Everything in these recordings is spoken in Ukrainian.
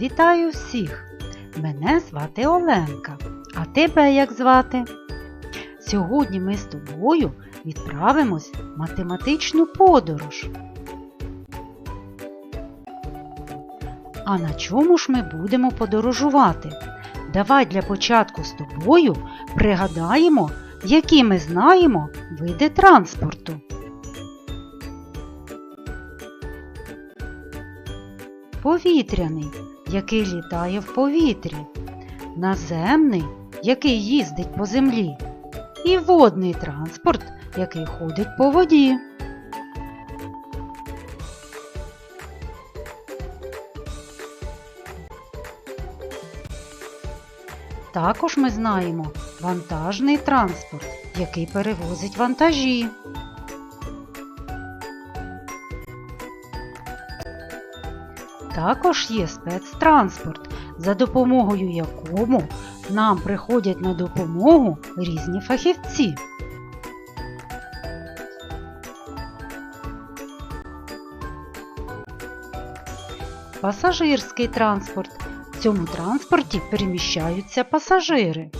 Вітаю всіх! Мене звати Оленка. А тебе як звати? Сьогодні ми з тобою відправимось в математичну подорож. А на чому ж ми будемо подорожувати? Давай для початку з тобою пригадаємо, які ми знаємо види транспорту. Повітряний, який літає в повітрі, наземний, який їздить по землі, і водний транспорт, який ходить по воді. Також ми знаємо вантажний транспорт, який перевозить вантажі. Також є спецтранспорт, за допомогою якому нам приходять на допомогу різні фахівці. Пасажирський транспорт. В цьому транспорті переміщаються пасажири.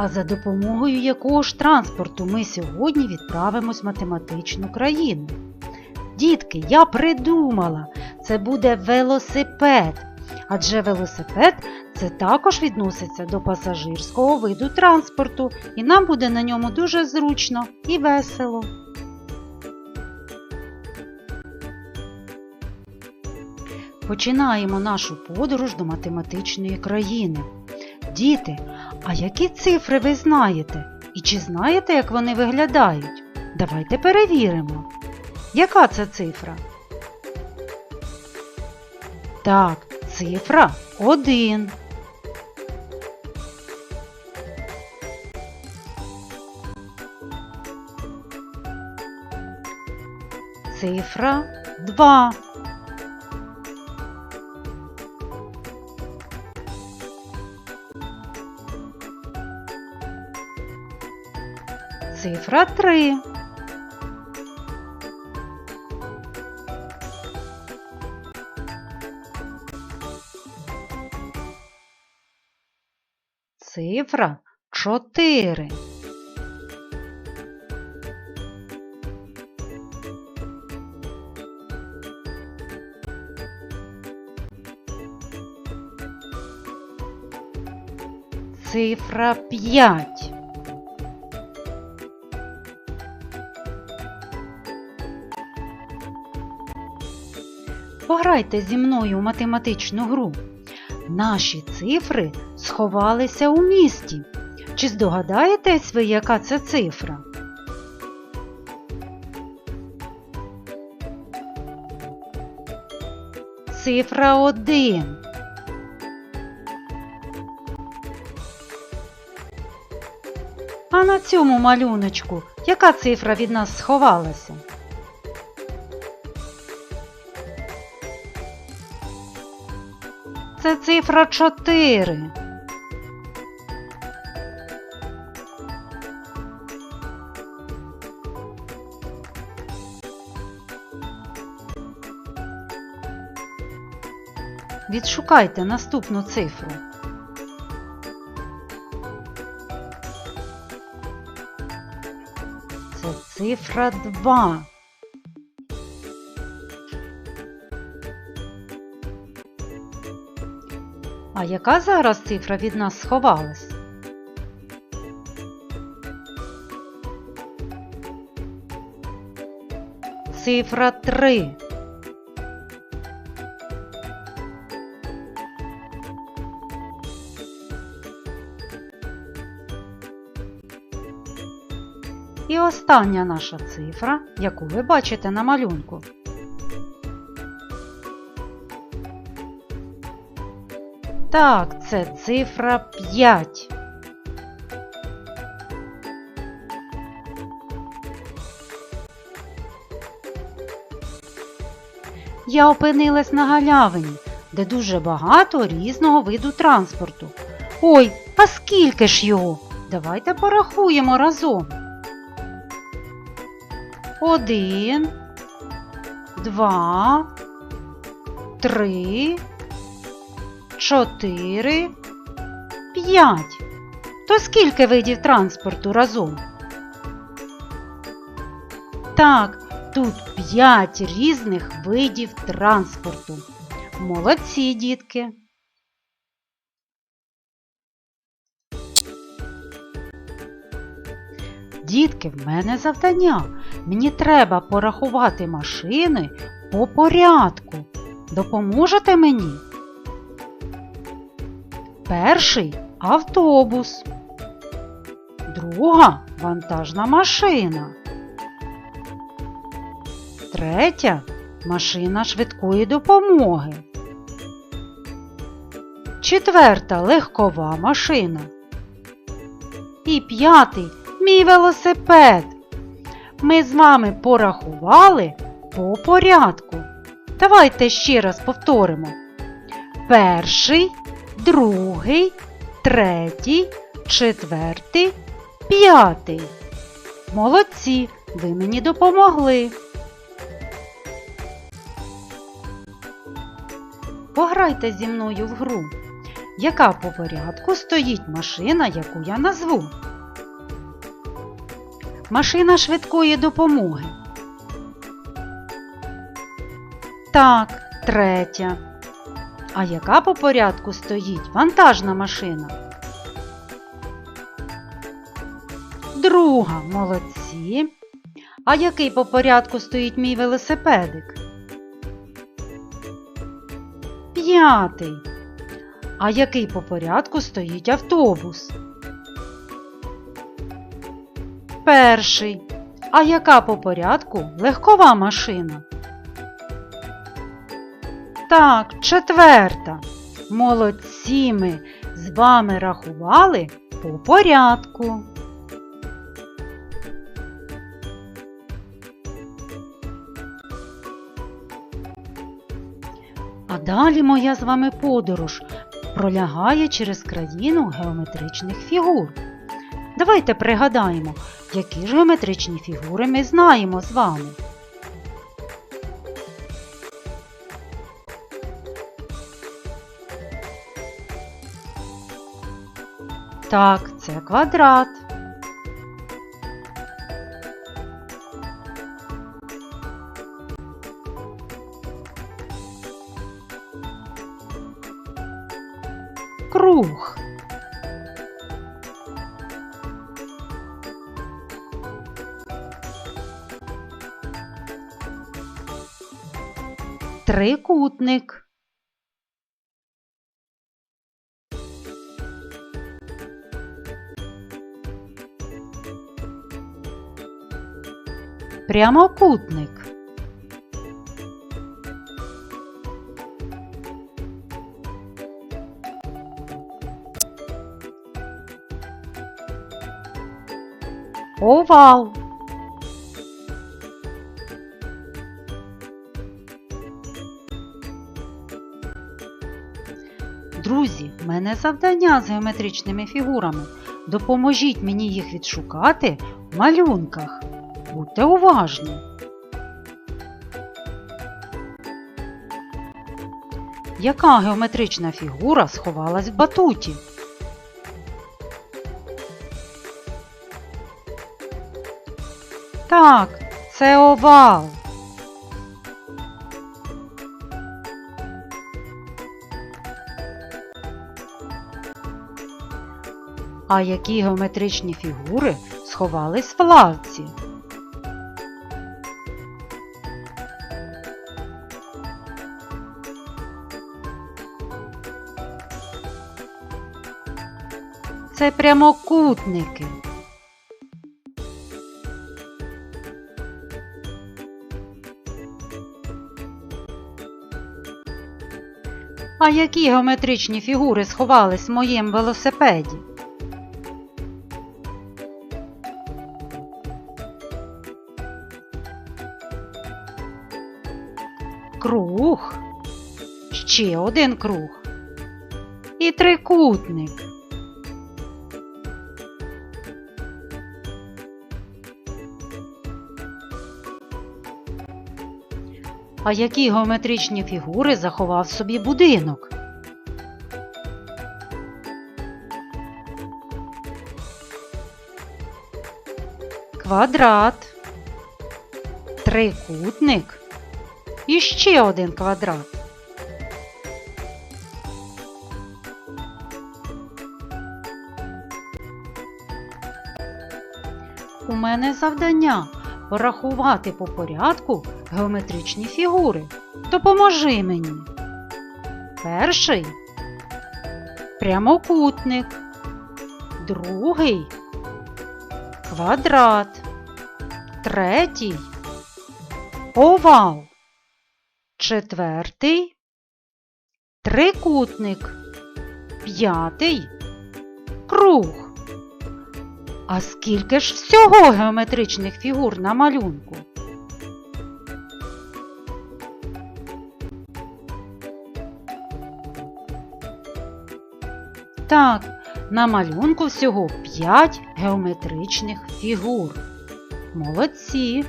А за допомогою якого ж транспорту ми сьогодні відправимось в математичну країну? Дітки, я придумала, це буде велосипед. Адже велосипед це також відноситься до пасажирського виду транспорту, і нам буде на ньому дуже зручно і весело. Починаємо нашу подорож до математичної країни. Діти, а які цифри ви знаєте? І чи знаєте, як вони виглядають? Давайте перевіримо. Яка це цифра? Так, цифра 1. Цифра 2. Цифра 3. Цифра 4. Цифра 5. Пограйте зі мною у математичну гру. Наші цифри сховалися у місті. Чи здогадаєтесь ви, яка це цифра? Цифра 1. А на цьому малюночку яка цифра від нас сховалася? Це цифра 4. Відшукайте наступну цифру. Це цифра 2. А яка зараз цифра від нас сховалась? Цифра 3. І остання наша цифра, яку ви бачите на малюнку. Так, це цифра 5. Я опинилась на галявині, де дуже багато різного виду транспорту. Ой, а скільки ж його? Давайте порахуємо разом. Один, два, три, чотири, п'ять. То скільки видів транспорту разом? Так, тут п'ять різних видів транспорту. Молодці, дітки! Дітки, в мене завдання. Мені треба порахувати машини по порядку. Допоможете мені? Перший автобус. Друга вантажна машина. Третя машина швидкої допомоги. Четверта легкова машина. І п'ятий мій велосипед. Ми з вами порахували по порядку. Давайте ще раз повторимо. Перший, другий, третій, четвертий, п'ятий. Молодці, ви мені допомогли. Пограйте зі мною в гру. Яка по порядку стоїть машина, яку я назву? Машина швидкої допомоги. Так, третя. А яка по порядку стоїть вантажна машина? Друга, молодці. А який по порядку стоїть мій велосипедик? П'ятий. А який по порядку стоїть автобус? Перший. А яка по порядку легкова машина? Так, четверта. Молодці ми з вами рахували по порядку. А далі моя з вами подорож пролягає через країну геометричних фігур. Давайте пригадаємо, які ж геометричні фігури ми знаємо з вами. Так, це квадрат. Круг. Трикутник. Прямокутник. Овал. Друзі, в мене завдання з геометричними фігурами. Допоможіть мені їх відшукати в малюнках. Будьте уважні. Яка геометрична фігура сховалась в батуті? Так, це овал. А які геометричні фігури сховались в лавці? Це прямокутники. А які геометричні фігури сховались в моєму велосипеді? Круг. Ще один круг. І трикутник. А які геометричні фігури заховав собі будинок? Квадрат, трикутник і ще один квадрат. У мене завдання порахувати по порядку геометричні фігури. Допоможи мені. Перший прямокутник, другий квадрат, третій овал, четвертий трикутник, п'ятий круг. А скільки ж всього геометричних фігур на малюнку? Так, на малюнку всього 5 геометричних фігур. Молодці!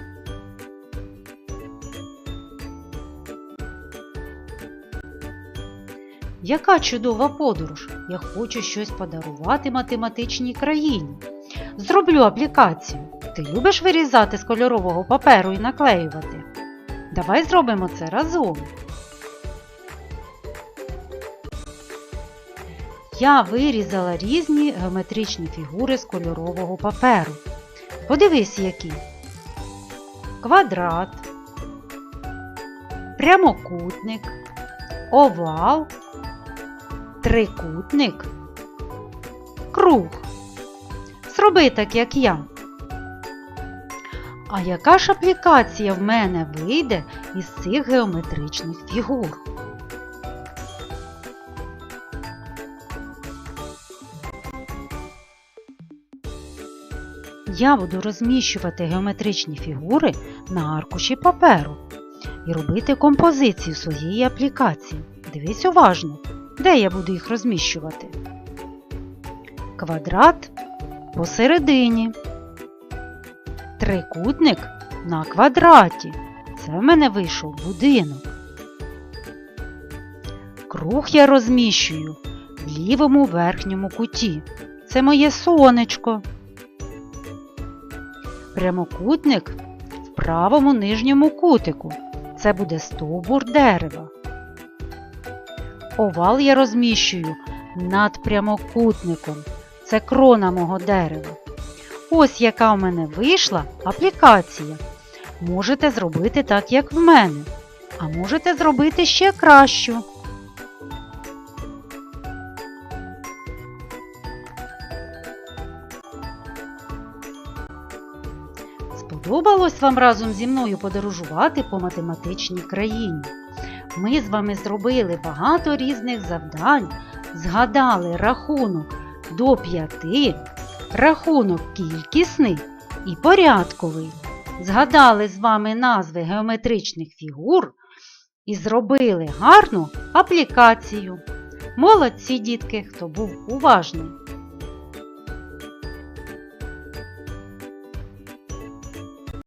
Яка чудова подорож! Я хочу щось подарувати математичній країні. Зроблю аплікацію. Ти любиш вирізати з кольорового паперу і наклеювати? Давай зробимо це разом. Я вирізала різні геометричні фігури з кольорового паперу. Подивись, які. Квадрат, прямокутник, овал, трикутник, круг. Зроби так, як я. А яка ж аплікація в мене вийде із цих геометричних фігур? Я буду розміщувати геометричні фігури на аркуші паперу і робити композицію своєї аплікації. Дивись уважно, де я буду їх розміщувати. Квадрат посередині. Трикутник на квадраті. Це в мене вийшов будинок. Круг я розміщую в лівому верхньому куті. Це моє сонечко. Прямокутник в правому нижньому кутику. Це буде стовбур дерева. Овал я розміщую над прямокутником. Це крона мого дерева. Ось яка в мене вийшла аплікація. Можете зробити так, як в мене. А можете зробити ще кращу. Сподобалось вам разом зі мною подорожувати по математичній країні. Ми з вами зробили багато різних завдань, згадали рахунок до п'яти, рахунок кількісний і порядковий. Згадали з вами назви геометричних фігур і зробили гарну аплікацію. Молодці, дітки, хто був уважний.